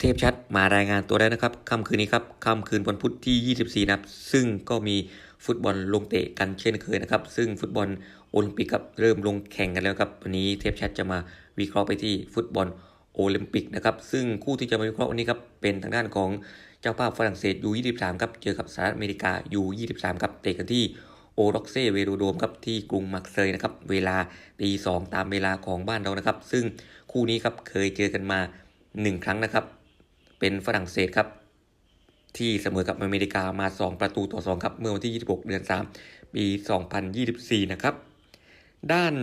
เทพชัดมารายงานตัวได้นะครับค่ำคืนนี้ครับค่ำคืนวันพุธที่ 24 นะครับ ซึ่งก็มีฟุตบอลลงเตะกันเช่นเคยนะครับ ซึ่งฟุตบอลโอลิมปิกครับเริ่มลงแข่งกันแล้วครับวันนี้เทพชัดจะมาวิเคราะห์ไปที่ฟุตบอลโอลิมปิกนะครับ ซึ่งคู่ที่จะมาวิเคราะห์วันนี้ครับเป็นทางด้านของเจ้าภาพฝรั่งเศส U23 ครับเจอกับสหรัฐอเมริกา U23 ครับเตะกันที่โอร็อกเซเวโรโดมครับที่กรุงมักเซยนะครับเวลาตีสองตามเวลาของบ้านเรานะครับ ซึ่งคู่นี้ครับเคยเจอกันมา 1 ครั้งนะครับ เป็นฝรั่งเศสครับ ที่เสมอกับอเมริกามา 2 ประตูต่อ 2 ครับ เมื่อวันที่ 26 เดือน 3 ปี 2024 นะครับ ด้าน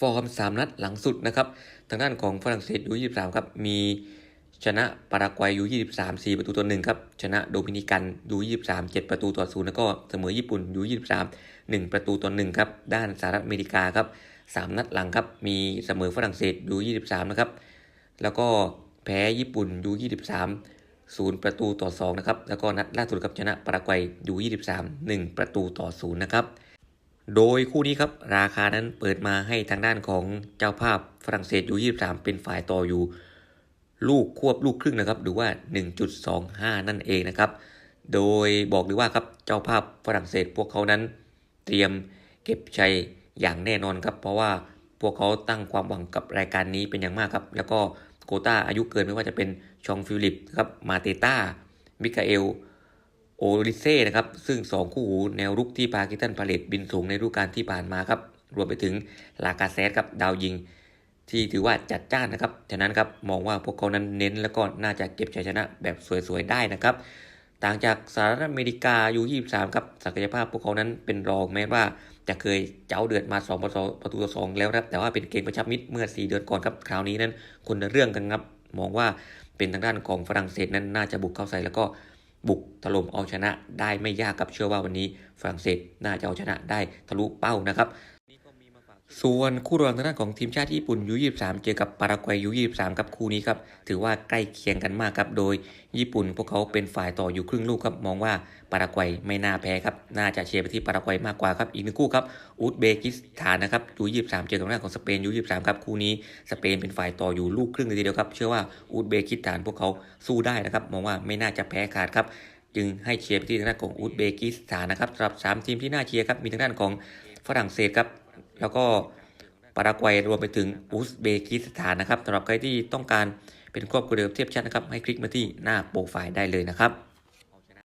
ฟอร์ม 3 นัดหลังสุดนะครับ ทางด้านของฝรั่งเศสยู23 ครับ มีชนะปารากวัยยู23 4 ประตูต่อ1ครับ ชนะโดมินิกันยู23 7 ประตูต่อ0แล้วก็เสมอญี่ปุ่นยู23 1 ประตูต่อ1ครับ ด้านสหรัฐอเมริกาครับ 3 นัดหลังครับ มีเสมอฝรั่งเศสยู23 นะครับ แล้วก็ แพ้ญี่ปุ่นยู23 0 ประตูต่อ 2 นะครับ แล้วก็นัดล่าสุดกับชนะปารากวัยยู23 1 ประตูต่อ 0 นะครับ โดยคู่นี้ครับ ราคานั้นเปิดมาให้ทางด้านของเจ้าภาพฝรั่งเศสยู23 เป็นฝ่ายต่ออยู่ ลูกควบลูกครึ่งนะครับหรือว่า 1.25 นั่นเองนะครับ โดยบอกเลยว่าครับเจ้าภาพฝรั่งเศสพวกเขานั้น เตรียมเก็บชัยอย่างแน่นอนครับ เพราะว่าพวกเขาตั้งความหวังกับรายการนี้เป็นอย่างมากครับ แล้วก็ โกตาอายุเกินไม่ว่าจะเป็นชองฟิลิปนะครับมาเตต้ามิคาเอลโอริเซ่นะครับซึ่ง 2 คู่หูแนวรุกที่ปากีสถานพาเลตบินสูงในฤดูกาลที่ผ่านมาครับรวมไปถึงลากาเซสครับดาวยิง ที่ถือว่าจัดจ้านนะครับฉะนั้นครับมองว่าพวกเขานั้นเน้นแล้วก็น่าจะเก็บชัยชนะแบบสวยๆได้นะครับ ต่างจากสหรัฐอเมริกายู23 ครับศักยภาพพวกเขานั้นเป็นรองแม้ว่าจะเคยเจ้าเดือดมา2ประตูประตูต่อ2แล้วครับ แต่ว่าเป็นเกมประชับมิตรเมื่อ 4 เดือนก่อนครับ คราวนี้นั้นคนละเรื่องกันครับ มองว่าเป็นทางด้านของฝรั่งเศสนั้นน่าจะบุกเข้าใส่แล้วก็บุกถล่มเอาชนะได้ไม่ยากครับเชื่อว่าวันนี้ฝรั่งเศสน่าจะเอาชนะได้ทะลุเป้านะครับ ส่วนคู่รองทางด้านของทีมชาติญี่ปุ่นยู23 เจอกับปารากวัยยู23ครับคู่นี้ครับถือว่าใกล้เคียงกันมากครับโดย ญี่ปุ่นพวกเขาเป็นฝ่ายต่ออยู่ครึ่งลูกครับมองว่าปารากวัยไม่น่าแพ้ครับน่าจะเชียร์ไปที่ปารากวัยมากกว่าครับอีกหนึ่งคู่ครับอุซเบกิสถานนะครับยู23 เจอกับทางด้านของสเปนยู23ครับคู่นี้สเปนเป็นฝ่ายต่ออยู่ลูกครึ่งเลยทีเดียวครับเชื่อว่าอุซเบกิสถานพวกเขาสู้ได้นะครับมองว่าไม่น่าจะแพ้ขาดครับจึงให้เชียร์ไปที่ทางด้านของอุซเบกิสถานนะครับสำหรับสามทีมที่น่าเชียร์ครับมีทางด้านของฝรั่งเศสครับ แล้วก็ปารากวัยรวมไปถึงอุซเบกิสถานนะครับสำหรับใครที่ต้องการเป็นครอบครัวเดิมเทียบชั้นนะครับ ให้คลิกมาที่หน้าโปรไฟล์ได้เลยนะครับ